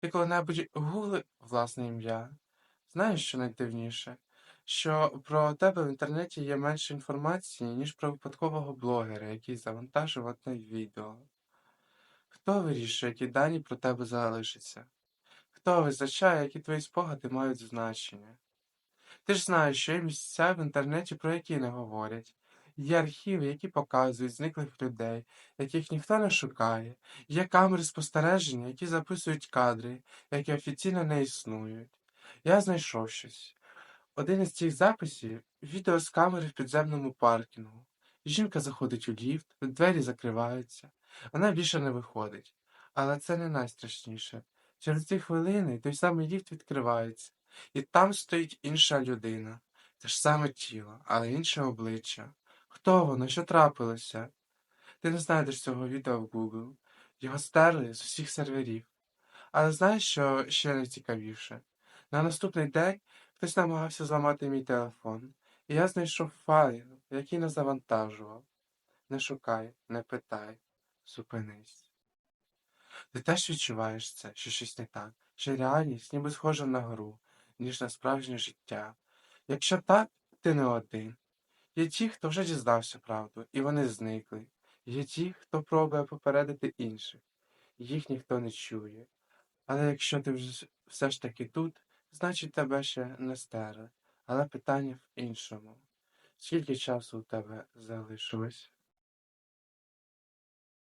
Ти коли-небудь гуглив власне ім'я? Знаєш, що найдивніше? Що про тебе в інтернеті є менше інформації, ніж про випадкового блогера, який завантажив одне відео. Хто вирішує, які дані про тебе залишаться? Хто визначає, які твої спогади мають значення? Ти ж знаєш, що є місця в інтернеті, про які не говорять. Є архіви, які показують зниклих людей, яких ніхто не шукає. Є камери спостереження, які записують кадри, які офіційно не існують. Я знайшов щось. Один із цих записів відео з камери в підземному паркінгу. Жінка заходить у ліфт, двері закриваються. Вона більше не виходить. Але це не найстрашніше. Через ці хвилини той самий ліфт відкривається, і там стоїть інша людина. Те ж саме тіло, але інше обличчя. Хто воно? Що трапилося? Ти не знайдеш цього відео в Google. Його стерли з усіх серверів. Але знаєш, що ще найцікавіше? На наступний день хтось намагався зламати мій телефон, і я знайшов файл, який не завантажував. Не шукай, не питай, зупинись. Ти теж відчуваєш це, що щось не так, що реальність ніби схожа на гру, ніж на справжнє життя. Якщо так, ти не один. Є ті, хто вже дізнався правду, і вони зникли. Є ті, хто пробує попередити інших, їх ніхто не чує. Але якщо ти все ж таки тут, значить тебе ще не стере. Але питання в іншому. Скільки часу у тебе залишилось?